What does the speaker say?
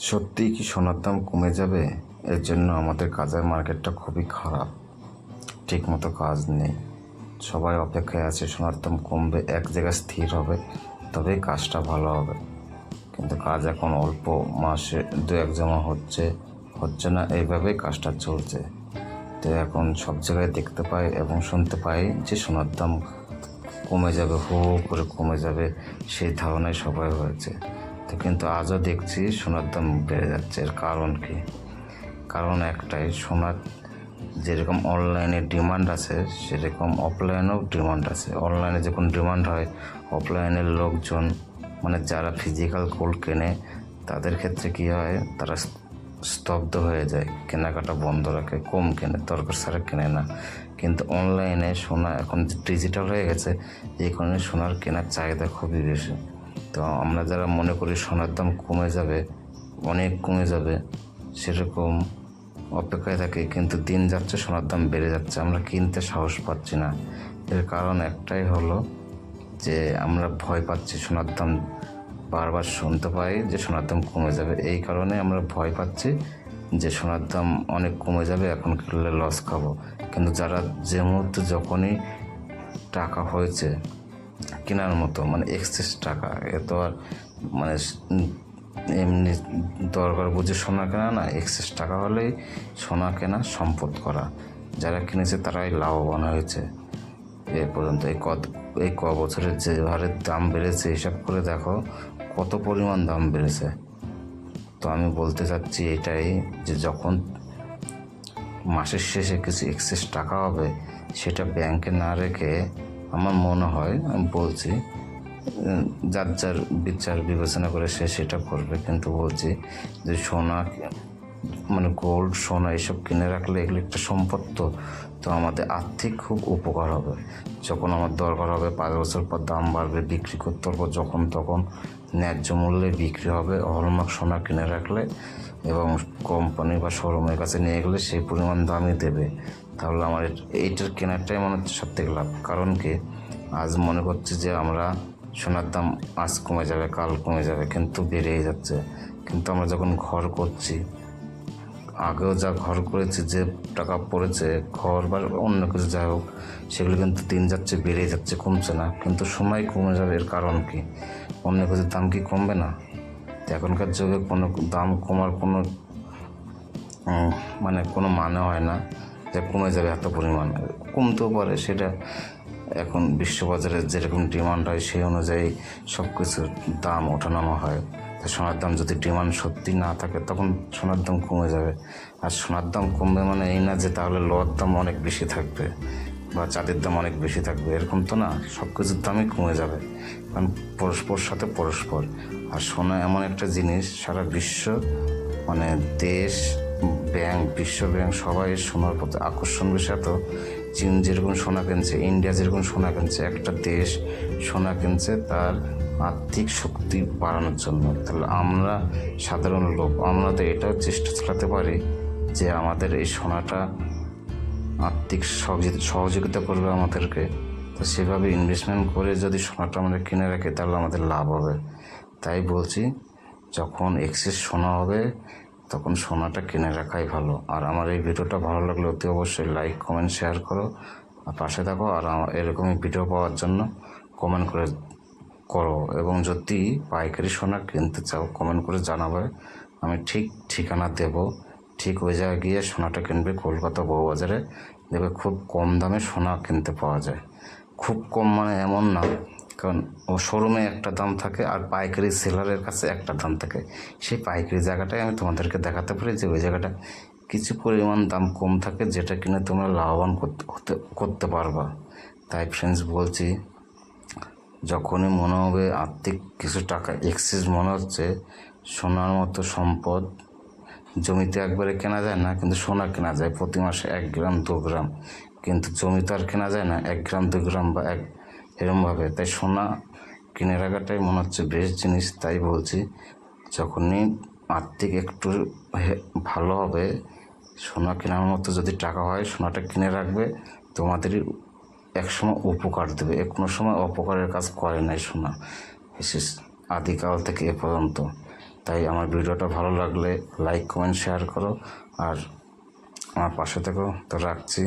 সত্যিই কি সোনার দাম কমে যাবে? এর জন্য আমাদের কাজের মার্কেটটা খুবই খারাপ। ঠিকমতো কাজ নেই। সবাই অপেক্ষায় আছে, সোনার দাম কমবে, এক জায়গায় স্থির হবে, তবেই কাজটা ভালো হবে। কিন্তু কাজ এখন অল্প, মাসে দু এক জমা হচ্ছে হচ্ছে না, এইভাবেই কাজটা চলছে। তো এখন সব জায়গায় দেখতে পাই এবং শুনতে পাই যে সোনার দাম কমে যাবে, হু হু করে কমে যাবে, সেই ধারণায় সবাই হয়েছে। তো কিন্তু আজও দেখছি সোনার দাম বেড়ে যাচ্ছে। এর কারণ কি? কারণ একটাই, সোনার যেরকম অনলাইনে ডিমান্ড আছে, সেরকম অফলাইনেও ডিমান্ড আছে। অনলাইনে যখন ডিমান্ড হয় অফলাইনের লোকজন মানে যারা ফিজিক্যাল গোল্ড কেনে, তাদের ক্ষেত্রে কি হয়? তারা স্তব্ধ হয়ে যায়। কেনাকাটা বন্ধ রাখে, কম কেনে, দরকার ছাড়া কেনে না। কিন্তু অনলাইনে সোনা এখন ডিজিটাল হয়ে গেছে, এই কারণে সোনার কেনার চাহিদা খুবই বেশি। তো আমরা যারা মনে করি সোনার দাম কমে যাবে, অনেক কমে যাবে, সেরকম অপেক্ষায় থাকি, কিন্তু দিন যাচ্ছে, সোনার দাম বেড়ে যাচ্ছে, আমরা কিনতে সাহস পাচ্ছি না। এর কারণ একটাই হলো যে আমরা ভয় পাচ্ছি সোনার দাম বারবার শুনতে পাই যে সোনার দাম কমে যাবে। এই কারণে আমরা ভয় পাচ্ছি যে সোনার দাম অনেক কমে যাবে, এখন কিনলে লস খাব। কিন্তু যারা যে মুহূর্তে যখনই টাকা হয়েছে কেনার মতো মানে এক্সেস টাকা। এ তো আর মানে এমনি দরকার বুঝে সোনা কেনা না এক্সেস টাকা হলেই সোনা কেনা সম্পদ করা। যারা কিনেছে তারাই লাভবান হয়েছে। এ পর্যন্ত এই কত, এই ক বছরের যে হারে দাম বেড়েছে হিসাব করে দেখো কত পরিমাণ দাম বেড়েছে। তো আমি বলতে চাচ্ছি এটাই যে যখন মাসের শেষে কিছু এক্সেস টাকা হবে, সেটা ব্যাংকে না রেখে আমার মনে হয়, আমি বলছি যার যার বিচার বিবেচনা করে সে সেটা করবে, কিন্তু বলছি যে সোনা মানে গোল্ড সোনা এসব কিনে রাখলে এগুলো একটা সম্পদ তো। তো আমাদের আর্থিক খুব উপকার হবে। যখন আমার দরকার হবে পাঁচ বছর পর দাম বাড়বে, বিক্রি করতে পারব যখন তখন। ন্যায্য মূল্যে বিক্রি হবে, হলমার্ক সোনা কিনে রাখলে এবং কোম্পানি বা শোরুমের কাছে নিয়ে গেলে সেই পরিমাণ দামই দেবে। তাহলে আমার এইটার কেনারটাই মনে হচ্ছে সব থেকে লাভ। কারণ কি? আজ মনে করছি যে আমরা সোনার দাম আজ কমে যাবে, কাল কমে যাবে, কিন্তু বেড়েই যাচ্ছে। কিন্তু আমরা যখন ঘর করছি আগেও যা ঘর করেছে, যে টাকা পড়েছে, ঘর বা অন্য কিছু যাই হোক, সেগুলো কিন্তু দিন যাচ্ছে, বেড়ে যাচ্ছে, কমছে না। কিন্তু সময় কমে যাবে, এর কারণ কি? অন্য কিছুর দাম কি কমবে না? এখনকার যুগে কোনো দাম কমার কোনো মানে কোনো মানে হয় না যে কমে যাবে এত পরিমাণ। কমতেও পারে, সেটা এখন বিশ্ববাজারে যেরকম ডিমান্ড হয়, সেই অনুযায়ী সব কিছুর দাম ওঠানামা হয়। সোনার দাম যদি ডিমান্ড সত্যি না থাকে, তখন সোনার দাম কমে যাবে। আর সোনার দাম কমবে মানে এই না যে তাহলে লোহার দাম অনেক বেশি থাকবে বা চাঁদের দাম অনেক বেশি থাকবে, এরকম তো না। সব কিছুর দামই কমে যাবে। কারণ পরস্পর সাথে পরস্পর। আর সোনা এমন একটা জিনিস, সারা বিশ্ব মানে দেশ ব্যাংক, বিশ্ব ব্যাংক সবাই সোনার প্রতি আকর্ষণ বেশি। এত চীন যেরকম সোনা কিনছে, ইন্ডিয়া যেরকম সোনা কিনছে, একটা দেশ সোনা কিনছে, তার আর্থিক শক্তি বাড়ানোর জন্য। তাহলে আমরা সাধারণ লোক, আমরা তো এটাও চেষ্টা চালাতে পারি যে আমাদের এই সোনাটা আর্থিক সহযোগি- সহযোগিতা করবে আমাদেরকে। তো সেভাবে ইনভেস্টমেন্ট করে যদি সোনাটা আমরা কিনে রাখি, তাহলে আমাদের লাভ হবে। তাই বলছি, যখন এক্সেস সোনা হবে তখন সোনাটা কিনে রাখাই ভালো। আর আমার এই ভিডিওটা ভালো লাগলে অতি অবশ্যই লাইক কমেন্ট শেয়ার করো। আর পাশে থাকো আর এরকমই ভিডিও পাওয়ার জন্য কমেন্ট করে করো। এবং যদি পাইকারি সোনা কিনতে চাও কমেন্ট করে জানাবে। আমি ঠিক ঠিকানা দেব। ঠিক ওই জায়গায় গিয়ে সোনাটা কিনবে কলকাতা বউবাজারে। দেখবে খুব কম দামে সোনা কিনতে পাওয়া যায়। খুব কম মানে এমন না কারণ ও শোরুমে একটা দাম থাকে আর পাইকারি সেলারের কাছে একটা দাম থাকে। সেই পাইকারি জায়গাটাই আমি তোমাদেরকে দেখাতে পারি যে ওই জায়গাটা কিছু পরিমাণ দাম কম থাকে যেটা কিনে তোমরা লাভবান করতে করতে পারবা। তাই ফ্রেন্ডস বলছি, যখনই মনে হবে আর্থিক কিছু টাকা এক্সেস মনে হচ্ছে, সোনার মতো সম্পদ জমিতে একবারে কেনা যায় না, কিন্তু সোনা কেনা যায়। প্রতি মাসে এক গ্রাম, দু গ্রাম। কিন্তু জমি তো আর কেনা যায় না, এক গ্রাম, দু গ্রাম বা এক এরমভাবে। তাই সোনা কিনে রাখাটাই মনে হচ্ছে বেস্ট জিনিস, তাই বলছি। যখনই আর্থিক একটু ভালো হবে, সোনা কেনার মতো যদি টাকা হয়, সোনাটা কিনে রাখবে, তোমাদেরই একসময় উপকার দেবে। কোনো সময় অপকারের কাজ করে নাই সোনা, বিশেষ আদিকাল থেকে এ পর্যন্ত। তাই আমার ভিডিওটা ভালো লাগলে লাইক কমেন্ট শেয়ার করো। আর আমার পাশে থেকো তো রাখছি।